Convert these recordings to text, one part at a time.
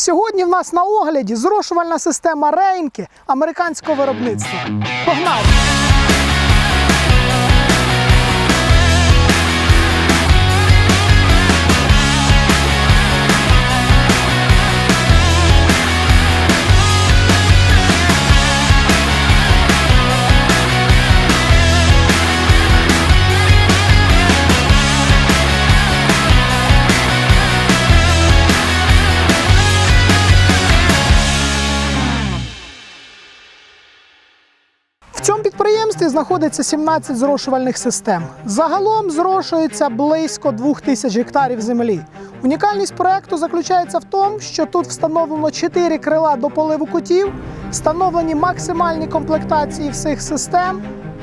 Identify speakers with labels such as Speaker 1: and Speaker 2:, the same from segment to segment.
Speaker 1: Сьогодні в нас на огляді зрошувальна система Рейнки американського виробництва. Погнали! Підприємстві знаходиться 17 зрошувальних систем. Загалом зрошується близько 2000 гектарів землі. Унікальність проекту заключається в тому, що тут встановлено 4 крила до поливу кутів, встановлені максимальні комплектації всіх систем.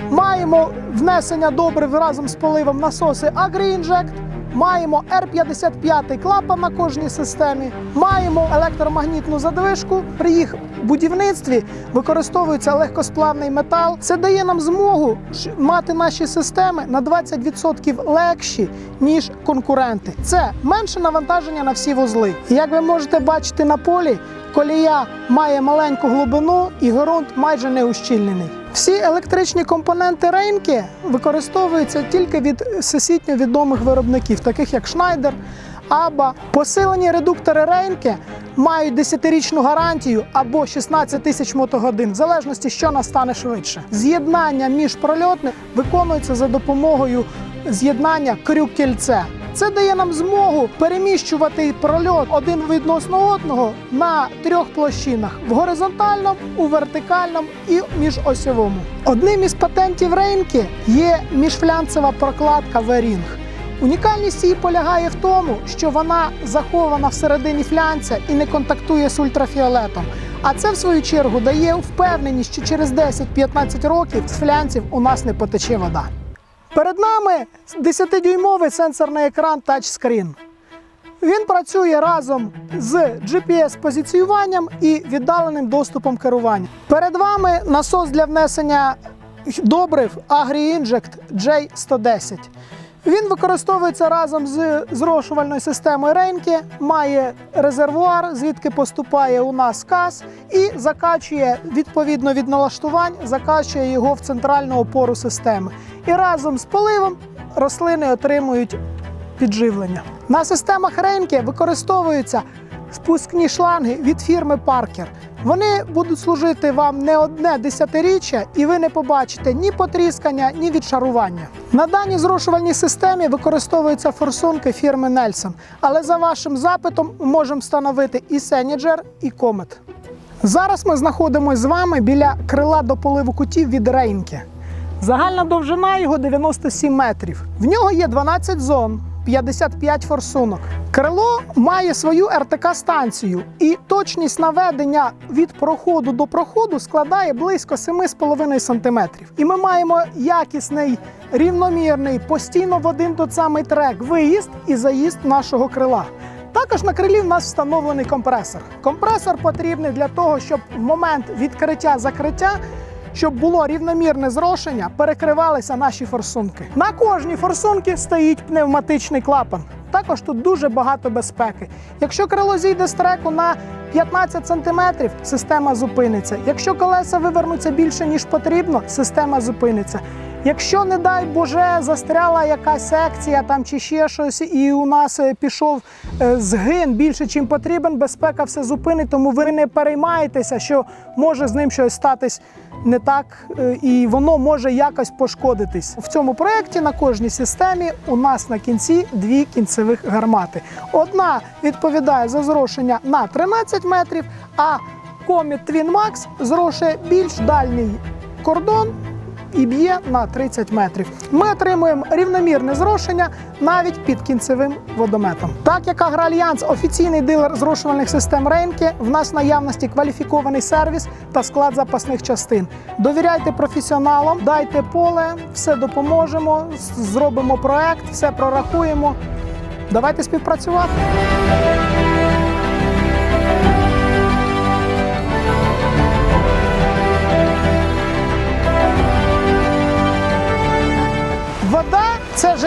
Speaker 1: Маємо внесення добрив разом з поливом насоси AgriInject, Маємо R55 клапан на кожній системі, маємо електромагнітну задвижку. При їх будівництві використовується легкосплавний метал. Це дає нам змогу мати наші системи на 20% легші, ніж конкуренти. Це менше навантаження на всі вузли. Як ви можете бачити на полі, колія має маленьку глибину і ґрунт майже не ущільнений. Всі електричні компоненти рейнки використовуються тільки від всесвітньо відомих виробників, таких як Schneider, Аба. Посилені редуктори рейнки мають 10-річну гарантію або 16 тисяч мотогодин, в залежності, що настане швидше. З'єднання між прольотним виконується за допомогою з'єднання крюк-кільце. Це дає нам змогу переміщувати прольот один відносно одного на трьох площинах: в горизонтальному, у вертикальному і міжосьовому. Одним із патентів Рейнки є міжфлянцева прокладка V-Ring. Унікальність її полягає в тому, що вона захована всередині флянця і не контактує з ультрафіолетом. А це, в свою чергу, дає впевненість, що через 10-15 років з флянців у нас не потече вода. Перед нами 10-дюймовий сенсорний екран тачскрін. Він працює разом з GPS-позиціюванням і віддаленим доступом керування. Перед вами насос для внесення добрив AgriInject J110. Він використовується разом з зрошувальною системою Рейнки, має резервуар, звідки поступає у нас газ, і закачує відповідно від налаштувань, закачує його в центральну опору системи. І разом з поливом рослини отримують підживлення. На системах Рейнки використовуються спускні шланги від фірми Parker. Вони будуть служити вам не одне десятиріччя, і ви не побачите ні потріскання, ні відшарування. На даній зрошувальній системі використовуються форсунки фірми Nelson, але за вашим запитом можемо встановити і Seniger, і Comet. Зараз ми знаходимося з вами біля крила до поливу кутів від Рейнки. Загальна довжина його 97 метрів. В нього є 12 зон, 55 форсунок. Крило має свою РТК-станцію, і точність наведення від проходу до проходу складає близько 7,5 см. І ми маємо якісний, рівномірний, постійно в один той самий трек виїзд і заїзд нашого крила. Також на крилі в нас встановлений компресор. Компресор потрібний для того, щоб в момент відкриття-закриття щоб було рівномірне зрошення, перекривалися наші форсунки. На кожній форсунці стоїть пневматичний клапан. Також тут дуже багато безпеки. Якщо крило зійде з треку на 15 см, система зупиниться. Якщо колеса вивернуться більше ніж потрібно, система зупиниться. Якщо, не дай Боже, застряла якась секція там чи ще щось, і у нас е, пішов е, згин більше, чим потрібен, безпека все зупинить, тому ви не переймаєтеся, що може з ним щось статись не так, е, і воно може якось пошкодитись. В цьому проєкті на кожній системі у нас на кінці дві кінцевих гармати. Одна відповідає за зрошення на 13 метрів, а коміт Twin Max зрошує більш дальній кордон і б'є на 30 метрів. Ми отримуємо рівномірне зрошення навіть під кінцевим водометом. Так як Агроальянс офіційний дилер зрошувальних систем Рейнки, в нас наявності кваліфікований сервіс та склад запасних частин. Довіряйте професіоналам, дайте поле, все допоможемо, зробимо проект, все прорахуємо. Давайте співпрацювати.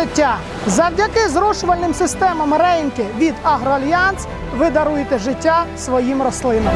Speaker 1: Життя. Завдяки зрошувальним системам Рейнки від Агроальянс ви даруєте життя своїм рослинам.